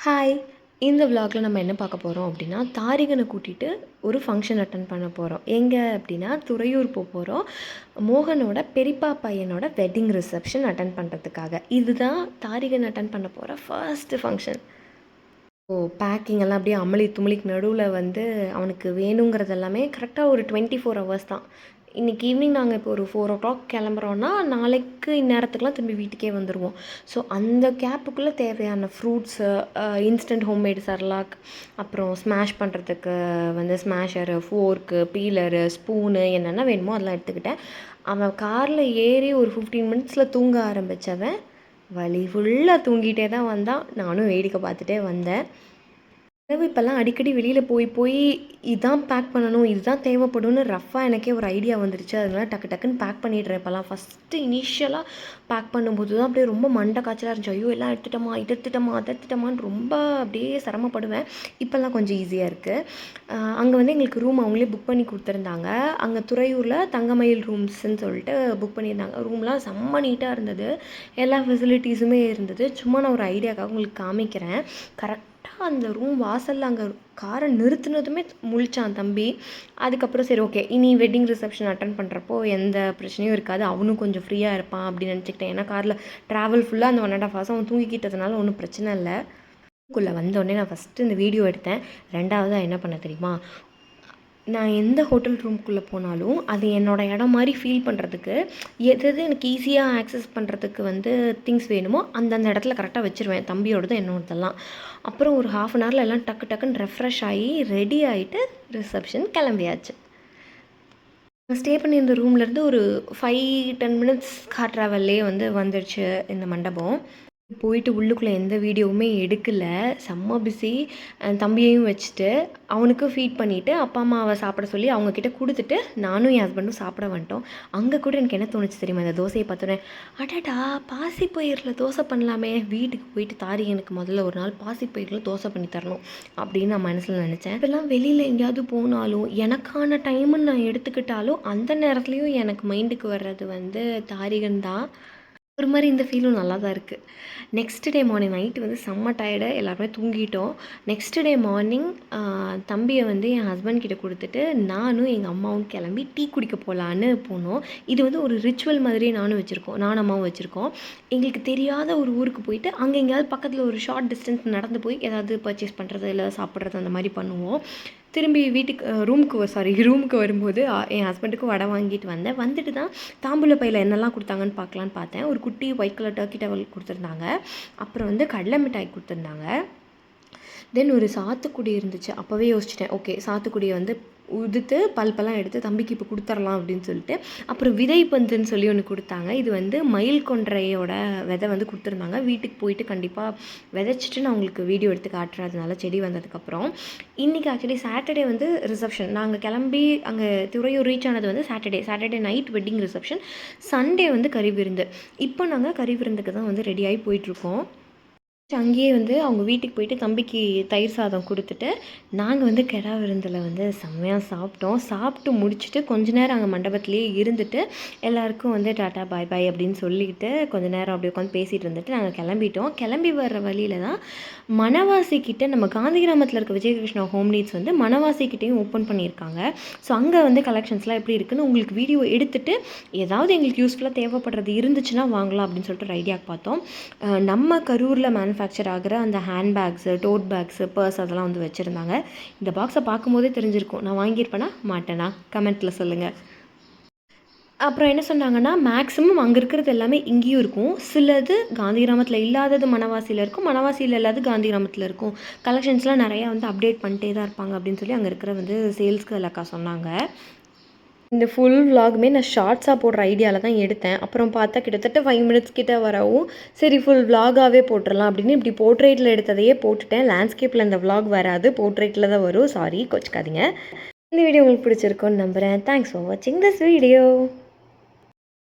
Hi இந்த விலாகில் நம்ம என்ன பார்க்க போகிறோம் அப்படின்னா தாரிகனை கூட்டிகிட்டு ஒரு ஃபங்க்ஷன் அட்டன் பண்ண போகிறோம் எங்கே அப்படின்னா துறையூர் போக போகிறோம் மோகனோட பெரிப்பா பையனோட வெட்டிங் ரிசப்ஷன் அட்டன் பண்ணுறதுக்காக இதுதான் தாரிகன் அட்டன் பண்ண போகிற ஃபர்ஸ்ட் ஃபங்க்ஷன் ஓ பேக்கிங் எல்லாம் அப்படியே அமளி துமளிக்கு நடுவில் வந்து அவனுக்கு வேணுங்கிறது எல்லாமே கரெக்டாக ஒரு டுவெண்ட்டி ஃபோர் ஹவர்ஸ் தான். இன்றைக்கி ஈவினிங் நாங்கள் இப்போ ஒரு ஃபோர் ஓ கிளாக் கிளம்புறோன்னா நாளைக்கு இந்நேரத்துக்குலாம் திரும்பி வீட்டுக்கே வந்துடுவோம் ஸோ அந்த கேப்புக்குள்ளே தேவையான ஃப்ரூட்ஸு இன்ஸ்டன்ட் ஹோம்மேட் சர்லாக் அப்புறம் ஸ்மாஷ் பண்ணுறதுக்கு வந்து ஸ்மாஷரு ஃபோர்க்கு பீலரு ஸ்பூனு என்னென்ன வேணுமோ அதெல்லாம் எடுத்துக்கிட்டேன். அவன் காரில் ஏறி ஒரு ஃபிஃப்டீன் மினிட்ஸில் தூங்க ஆரம்பித்தவன் வழி ஃபுல்லாக தூங்கிட்டே தான் வந்தான். நானும் வேடிக்கை பார்த்துட்டே வந்தேன். இரவு இப்போல்லாம் அடிக்கடி வெளியில் போய் போய் இதான் பேக் பண்ணணும் இதுதான் தேவைப்படும்னு ரஃப்பாக எனக்கே ஒரு ஐடியா வந்துருச்சு. அதனால டக்கு டக்குன்னு பேக் பண்ணிடுறேன் இப்போல்லாம். ஃபஸ்ட்டு இனிஷியலாக பேக் பண்ணும்போது தான் அப்படியே ரொம்ப மண்டை காய்ச்சலாக இருந்துச்சு. ஐயோ எல்லாம் எடுத்துட்டோமா இது எடுத்துட்டோமா அதை எடுத்துட்டோமான்னு ரொம்ப அப்படியே சிரமப்படுவேன். இப்போல்லாம் கொஞ்சம் ஈஸியாக இருக்குது அங்கே வந்து எங்களுக்கு ரூம் அவங்களே புக் பண்ணி கொடுத்துருந்தாங்க. அங்கே துறையூரில் தங்கமயில் ரூம்ஸ்ன்னு சொல்லிட்டு புக் பண்ணியிருந்தாங்க. ரூம்லாம் செம்ம நீட்டாக இருந்தது. எல்லா ஃபெசிலிட்டிஸுமே இருந்தது. சும்மா நான் ஒரு ஐடியாக்காக உங்களுக்கு காமிக்கிறேன். கரெக்ட் கரெக்டாக அந்த ரூம் வாசலில் அங்கே காரை நிறுத்தினதுமே முழிச்சான் தம்பி. அதுக்கப்புறம் சரி ஓகே இனி வெட்டிங் ரிசப்ஷன் அட்டன் பண்ணுறப்போ எந்த பிரச்சனையும் இருக்காது. அவனும் கொஞ்சம் ஃப்ரீயாக இருப்பான் அப்படின்னு நினச்சிக்கிட்டேன். ஏன்னா காரில் ட்ராவல் ஃபுல்லாக அந்த ஒன் அண்ட் ஆஃப் ஹவர்ஸ் அவன் தூங்கிக்கிட்டதுனால ஒன்றும் பிரச்சனை இல்லை. குள்ளே வந்தோடனே நான் ஃபஸ்ட்டு இந்த வீடியோ எடுத்தேன். ரெண்டாவதாக என்ன பண்ண தெரியுமா? நான் எந்த ஹோட்டல் ரூம்குள்ளே போனாலும் அது என்னோடய இடம் மாதிரி ஃபீல் பண்ணுறதுக்கு எது எது எனக்கு ஈஸியாக ஆக்சஸ் பண்ணுறதுக்கு வந்து திங்ஸ் வேணுமோ அந்தந்த இடத்துல கரெக்டாக வச்சுருவேன். தம்பியோடது என்னோடதெல்லாம் அப்புறம் ஒரு ஹாஃப் அன் ஹவரில் எல்லாம் டக்கு டக்குன்னு ரெஃப்ரெஷ் ஆகி ரெடி ஆகிட்டு ரிசப்ஷன் கிளம்பியாச்சு. ஸ்டே பண்ணியிருந்த ரூம்லேருந்து ஒரு ஃபைவ் டென் மினிட்ஸ் கார் ட்ராவல்லே வந்து வந்துடுச்சு இந்த மண்டபம். போயிட்டு உள்ளுக்குள்ளே எந்த வீடியோவுமே எடுக்கலை. செம்ம பிஸி தம்பியையும் வச்சுட்டு அவனுக்கு ஃபீட் பண்ணிவிட்டு அப்பா அம்மாவை சாப்பிட சொல்லி அவங்கக்கிட்ட கொடுத்துட்டு நானும் என் ஹஸ்பண்டும் சாப்பிட வந்துட்டோம். அங்கே கூட எனக்கு என்ன தோணுச்சு தெரியுமா? இந்த தோசையை பார்த்தோன்னே அடாடா பாசி பயிரில் தோசை பண்ணலாமே. வீட்டுக்கு போயிட்டு தாரி எனக்கு முதல்ல ஒரு நாள் பாசி பயிரில் தோசை பண்ணி தரணும் அப்படின்னு நான் மனசில் நினச்சேன். இப்போல்லாம் வெளியில் எங்கேயாவது போனாலும் எனக்கான டைமுன்னு நான் எடுத்துக்கிட்டாலும் அந்த நேரத்துலையும் எனக்கு மைண்டுக்கு வர்றது வந்து தாரிகன் தான். ஒரு மாதிரி இந்த ஃபீலும் நல்லா தான் இருக்குது நெக்ஸ்ட் டே மார்னிங் நைட்டு வந்து செம்ம டயர்டு எல்லாருமே தூங்கிட்டோம். நெக்ஸ்ட் டே மார்னிங் தம்பியை வந்து என் ஹஸ்பண்ட் கிட்ட கொடுத்துட்டு நானும் எங்கள் அம்மாவும் கிளம்பி டீ குடிக்க போகலான்னு போனோம். இது வந்து ஒரு ரிச்சுவல் மாதிரியே நானும் வச்சுருக்கோம். நானும் அம்மாவும் வச்சுருக்கோம். எங்களுக்கு தெரியாத ஒரு ஊருக்கு போயிட்டு அங்கே எங்கேயாவது பக்கத்தில் ஒரு ஷார்ட் டிஸ்டன்ஸ் நடந்து போய் ஏதாவது பர்ச்சேஸ் பண்ணுறது இல்லை சாப்பிட்றது அந்த மாதிரி பண்ணுவோம். திரும்பி வீட்டுக்கு ரூமுக்கு சாரி ரூமுக்கு வரும்போது என் ஹஸ்பண்டுக்கு வடை வாங்கிட்டு வந்தேன். வந்துட்டு தான் தாம்பூல பையில் என்னெல்லாம் கொடுத்தாங்கன்னு பார்க்கலான்னு பார்த்தேன். ஒரு குட்டி ஒயிட் கலர் டர்க்கி டவல் கொடுத்துருந்தாங்க. அப்புறம் வந்து கடலை மிட்டாய் கொடுத்துருந்தாங்க. தென் ஒரு சாத்துக்குடி இருந்துச்சு. அப்போவே யோசிச்சிட்டேன். ஓகே சாத்துக்குடியை வந்து உதுத்து பல்பெல்லாம் எடுத்து தம்பிக்கு இப்போ கொடுத்துர்லாம் அப்படின்னு சொல்லிட்டு. அப்புறம் விதை பந்துன்னு சொல்லி ஒன்று கொடுத்தாங்க. இது வந்து மயில் கொன்றையோட விதை வந்து கொடுத்துருந்தாங்க. வீட்டுக்கு போயிட்டு கண்டிப்பாக விதைச்சிட்டு நான் உங்களுக்கு வீடியோ எடுத்து காட்டுறேன். அதனால செடி வந்ததுக்கப்புறம் இன்றைக்கி ஆக்சுவலி சாட்டர்டே வந்து ரிசப்ஷன் நாங்கள் கிளம்பி அங்கே துறையூர் ரீச் ஆனது வந்து Saturday Saturday night wedding reception Sunday வந்து கறி விருந்து. இப்போ நாங்கள் கறி விருந்துக்கு தான் வந்து ரெடியாகி போயிட்டுருக்கோம் அங்கேயே வந்து அவங்க வீட்டுக்கு போயிட்டு தம்பிக்கு தயிர் சாதம் கொடுத்துட்டு நாங்கள் வந்து கெடா விருந்தில் வந்து செம்மையாக சாப்பிட்டோம். சாப்பிட்டு முடிச்சுட்டு கொஞ்ச நேரம் அங்கே மண்டபத்துலேயே இருந்துட்டு எல்லாருக்கும் வந்து டாட்டா பாய் பாய் அப்படின்னு சொல்லிக்கிட்டு கொஞ்ச நேரம் அப்படி உட்காந்து பேசிகிட்டு இருந்துட்டு நாங்கள் கிளம்பிட்டோம். கிளம்பி வர்ற வழியில் தான் மணவாசிக்கிட்ட நம்ம காந்தி கிராமத்தில் இருக்க விஜயகிருஷ்ணா ஹோம் நீட்ஸ் வந்து மணவாசி கிட்டேயும் ஓப்பன் பண்ணியிருக்காங்க. ஸோ அங்கே வந்து கலெக்ஷன்ஸ்லாம் எப்படி இருக்குன்னு உங்களுக்கு வீடியோ எடுத்துகிட்டு ஏதாவது எங்களுக்கு யூஸ்ஃபுல்லாக தேவைப்படுறது இருந்துச்சுன்னா வாங்கலாம் அப்படின்னு சொல்லிட்டு ஒரு ஐடியா பார்த்தோம். நம்ம கரூரில் மேனுஃபேக்சர் மேனுஃபேக்சர் ஆகிற அந்த hand bags tote bags purse அதெல்லாம் வந்து வச்சுருந்தாங்க. இந்த பாக்ஸை பார்க்கும்போதே தெரிஞ்சிருக்கும். நான் வாங்கியிருப்பேனா? மாட்டேனா? கமெண்ட்டில் சொல்லுங்கள் அப்புறம் என்ன சொன்னாங்கன்னா மேக்ஸிமம் அங்கே இருக்கிறது எல்லாமே இங்கேயும் இருக்கும். சிலது காந்தி கிராமத்தில் இல்லாதது மணவாசியில் இருக்கும். மணவாசியில் இல்லாதது காந்தி கிராமத்தில் இருக்கும். கலெக்ஷன்ஸ்லாம் நிறையா வந்து அப்டேட் பண்ணிட்டே தான் இருப்பாங்க அப்படின்னு சொல்லி அங்கே இருக்கிற வந்து சேல்ஸ்க்கு அக்கா சொன்னாங்க. இந்த ஃபுல் விலாகுமே நான் ஷார்ட்ஸாக போடுற ஐடியாவில் தான் எடுத்தேன். அப்புறம் பார்த்தா கிட்டத்தட்ட ஃபைவ் மினிட்ஸ் கிட்ட வரவும் சரி ஃபுல் விலாகாகவே போட்டுடலாம் அப்படின்னு இப்படி போர்ட்ரேட்டில் எடுத்ததையே போட்டுட்டேன். லேண்ட்ஸ்கேப்பில் இந்த விலாக் வராது போர்ட்ரேட்டில் தான் வரும். சாரி கொச்சிக்காதீங்க. இந்த வீடியோ உங்களுக்கு பிடிச்சிருக்கோன்னு நம்புகிறேன் தேங்க்ஸ் ஃபார் வாட்சிங் திஸ் வீடியோ